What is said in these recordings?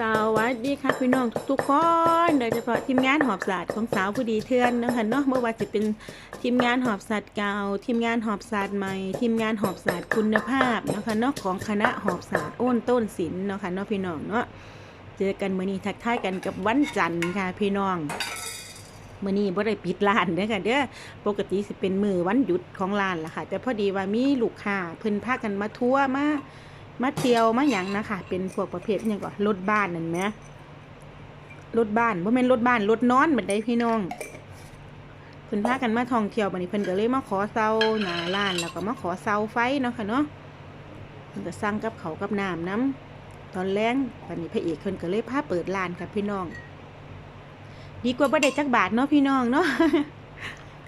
สวัสดีค่ะพี่น้องทุกๆคนโดยเฉพาะทีมงานหอบศาสตร์ของสาวผู้ดีเทือนนะคะเนาะเมื่อว่าจะเป็นทีมงานหอบศาสตร์เก่า ทีมงานหอบศาสตร์ใหม่ ทีมงานหอบศาสตร์คุณภาพนะคะเนาะของคณะหอบศาสตร์โอ้นต้นศิลป์เนาะค่ะเนาะพี่น้องเนาะเจอกันเมื้อนี้ทักทายกันกับวันจันทร์ค่ะพี่น้องเมื้อนี้บ่ได้ปิดร้านเด้อค่ะเด้อปกติสิเป็นมือวันหยุดของร้านล่ะค่ะ แต่พอดีว่ามีลูกค้าเพิ่นพากันมาทัวร์มา มาเทียวมาหยังนะคะเป็นพวกประเภทหยังก็รถบ้านนั่นไหมรถบ้านบ่แม่นรถบ้านรถนอนบัดใดพี่น้องเพิ่นพากันมาท่องเที่ยวบัดนี้เพิ่นก็เลยมาขอเซาหนาร้านแล้วก็มาขอเซาไฟเนาะค่ะเนาะเพิ่นก็สั่งกับเขากับน้ำน้ำตอนแรงบัดนี้พระเอกเพิ่นก็เลยพาเปิดร้านค่ะพี่น้อง ดีกว่าบ่ได้จักบาทเนาะพี่น้องเนาะ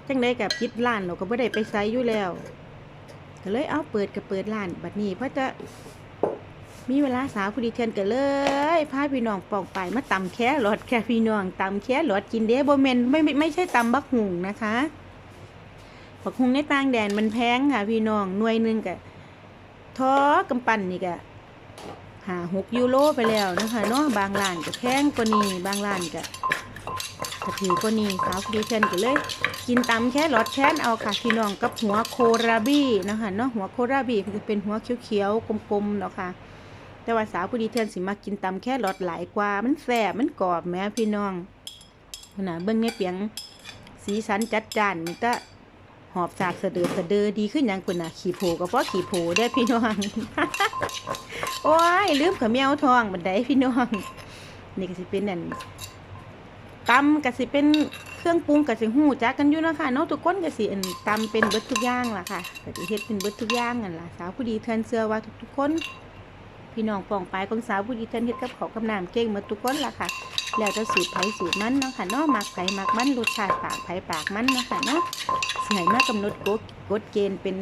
จังได้กับปิดร้านเราก็บ่ได้ไปไสอยู่แล้วก็เลยเอาเปิดก็เปิดร้านบัดนี้เพราะจะ มีเวลาสาวผู้ดีเทือนก็เลยพาพี่น้องปองไปมาตำแค่รถแค่พี่น้องตำแค่รถกินเด้บ่แม่นไม่ไม่ไม่ใช่ตำบักหุงนะคะบักหุงในต่างแดนมันแพงค่ะ พี่น้องหน่วยหนึงก็ท้อกำปั้นนี่ก็หาหกยูโรไปแล้วนะคะเนาะบางร้านก็แพงกว่านี้บางร้านก็ถ้าถือกว่านี้สาวผู้ดีเทือนก็เลย กินตำแค่รสแค้นเอาค่ะ พี่น้องกับหัวโคราบี้นะคะเนาะหัวโคราบี้จะเป็นหัวเขียวๆกลมๆเนาะค่ะ แต่ว่าสาวผู้ดีเทือนสิมากินตำแค่รสหลายกว่า มันแซ่บมันกรอบแม่พี่น้องขนาดเบิ้งในเปียงสีสันจัดจ้านมันก็หอบสาดสะเดือสะเดือดีขึ้นย่างคนน่ะขี่โผก็เพราะขี่โผได้พี่น้อง โอ้ยลืมขมิ้วทองบันไดพี่น้องนี่ก็สิเป็นนั่นตำก็สิเป็นเครื่องปรุงก็สิหูจักกันอยู่นะคะเนาะทุกคนก็สิอันตำเป็นเบิดทุกอย่างล่ะค่ะก็สิเฮ็ดเป็นเบิดทุกอย่างนั่นล่ะสาวผู้ดีเทือนเสื้อว่าทุกๆคน พี่น้องปองปลายของสาวผู้ดีเทือนเฮ็ดกับเขากับน้ำเก่งมดทุกคนล่ะค่ะ แล้วจะสูตรไผ่สูตรมันเนาะค่ะเนาะมักไผมักมันรสชาติปากไผ่ปากมันเนาะค่ะเนาะสิให้มากำหนดกฎเกณฑ์เป็น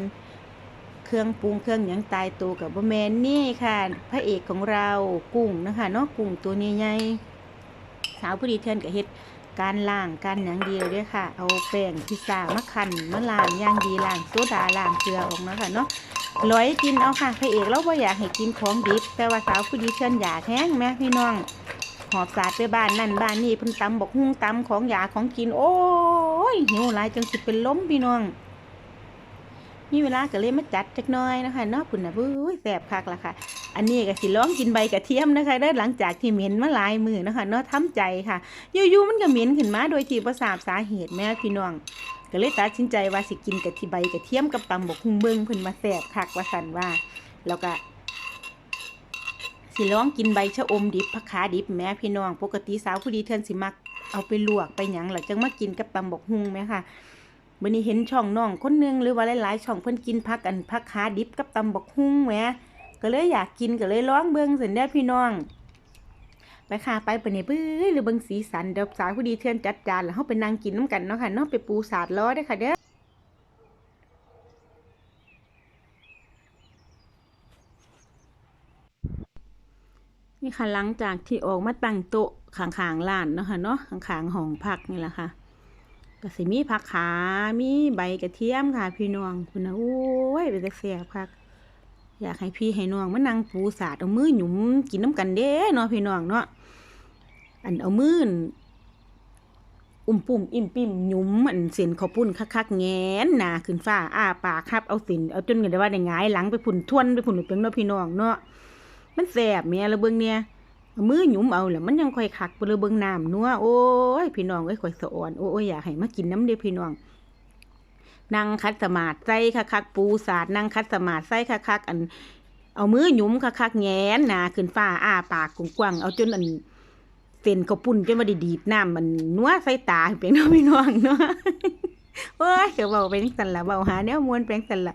เครื่องปรุงเครื่องหยังตายตัวกับบ่แมนนี่ค่ะ พระเอกของเรากุ้งนะคะเนาะกุ้งตัวใหญ่สาวผู้ดีเทือนก็เฮ็ดการล้างการหยังดีเลยค่ะ เอาแป้งพิซซ่ามาคั่นมาล้างอย่างดีล้างโซดาล้างเกลือออกมาค่ะเนาะ ร้อยกินเอาค่ะพระเอกเราบ่อยากให้กินของดิบแต่ว่าสาวผู้ดีเชิญอยากแห้งแม่พี่น้องหอบสาดไปบ้านนั่นบ้านนี่เพิ่นตำบอกหุ้งตำของอยากของกิน โอ้ยหิวหลายจังสิเป็นล้มพี่น้องมีเวลาก็เลยมาจัดจักน้อยนะคะเนาะปุ่นนะเบ้ยแสบคักละค่ะ อันนี้ก็สิลองกินใบกระเทียมนะคะเด้หลังจากที่เหม็นมาลายมือนะคะเนาะทำใจค่ะยู่ๆมันก็เหม็นขึ้นมาโดยที่บ่ทราบสาเหตุแม่พี่น้อง ก็เลยตัดสินใจว่าสิกินกะทิใบกะเทียมกับตำบกหุ่งเบิงเพิ่นมาแซ่บคักว่าซั่นว่า แล้วก็สิลองกินใบชะอมดิบผักขาดิบแม่พี่น้อง ปกติสาวผู้ดีเทือนสิมักเอาไปลวกไปหยังแล้วจังมากินกับตำบกหุ่งแม่ค่ะวันนี้เห็นช่องน้องคนหนึงหรือว่าหลายๆช่องเพิ่นกินผักอันผักขาดิบกับตำบกหุ่งแหมก็เลยอยากกินก็เลยลองเบิ่งซั่นเด้พี่น้อง ไปค่ะไปปะเนี่ยเบ้ยหรือเบิ่งสีสันเดี๋ยวสาวผู้ดีเทือนจัดจานแล้วเฮาไปนั่งกินน้ำกันเนาะค่ะเนาะไปปูสาดล้อได้ค่ะเด้อนี่ค่ะหลังจากที่ออกมาตั้งโต๊ะขางๆร้านเนาะค่ะเนาะขางๆห้องพักนี่แหละค่ะก็สิมีผักขา มีใบกระเทียมค่ะ พี่น้องคุณนะโอ้ยเป็นแต่แซ่บคัก อยากให้พี่ให้น้องมานั่งปูสาดเอามือหยุมกินน้ำกันเด้เนาะพี่น้องเนาะ อันเอามืออุ่มปุ่มอิ่มปิ่มหยุมอันเส้นข้าวปุ้นคักๆแงนหนาขึ้นฟ้าอ้าปากครับเอาเส้นเอาจนกันได้ว่าได้หงายหลังไปผุ่นทวนไปผุ่นไปเป็นเนาะพี่น้องเนาะมันแสบแม่ละเบิงเนี่ยมือหยุมเอาแล้วมันยังค่อยคักไปเลยเบิงน้ำนัวโอ้ยพี่น้องเอ้ยค่อยสะอ่อนโอ้ยอยากให้มากินน้ำเด้อพี่น้องนั่งคัดสมาธิใส่คักๆปูสาดนั่งคัดสมาธิใส่คักๆอัน เอามือหยุมคักๆแงนหนาขึ้นฟ้าอ้าปากกว้างๆเอาจนอัน เส้นข้าวปุ้นจนมาได้ดีดน้ำมันนัวใส่ตาเพียงเนาะพี่น้องเนาะโอ้ยเดี๋ยวเบาไปจังสันละเบาหาแนวมวนไปจังสันละ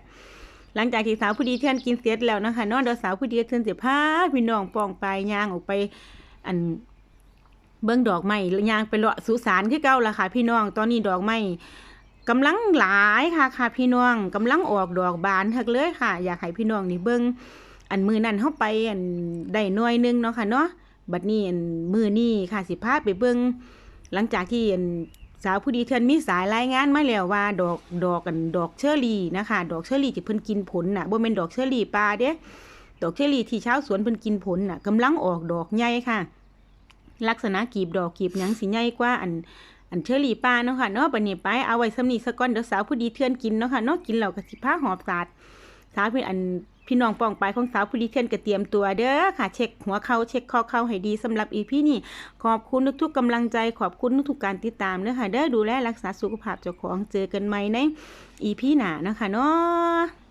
หลังจากที่สาวผู้ดีเทือนกินเสร็จแล้วนะคะนอนเดี๋ยวสาวผู้ดีเทือนเสียพาพี่น้องปองไปย่างออกไป อันเบิ้องดอกไม้ยางไปเลาะสุสานที่เก่าละค่ะ พี่น้องตอนนี้ดอกไม้กำลังหลายค่ะ ค่ะพี่น้องกำลังออกดอกบานทักเลยค่ะ อยากให้พี่น้องนี่เบิ้องอันมือนั่นเข้าไปอันได้น่วยหนึงเนาะค่ะเนาะ บัดนี้มือนี่ค่ะสิพาไปเบิ้งหลังจากที่สาวผู้ดีเทือนมีสายรายงานมาแล้วว่าดอกดอกกันดอกเชอรี่นะคะ ดอกเชอรี่ที่เพิ่นกินผลน่ะบ่แม่นดอกเชอรี่ปลาเด้ดอกเชอรี่ที่ชาวสวนเพิ่นกินผลน่ะกำลังออกดอกใหญ่ค่ะ ลักษณะกีบดอกกีบหยังสิใหญ่กว่าอันอันเชอรี่ป้าเนาะค่ะเนาะบัดนี้ไปเอาไว้สำนีสะก่อนเดี๋ยวสาวผู้ดีเทือนกินเนาะค่ะเนาะกินแล้วก็สิพาหอบสาดสาวพี่อัน พี่น้องปองไปของสาวผู้ดีเทียนก็เตรียมตัวเด้อค่ะ เช็คหัวเข่าเช็คคอเข่าให้ดีสำหรับอีพี่นี่ ขอบคุณทุกๆกำลังใจขอบคุณทุกๆการติดตามเด้อค่ะเด้อดูแลรักษาสุขภาพเจ้าของเจอกันไหม่ในอีพี่หนานะคะเนาะ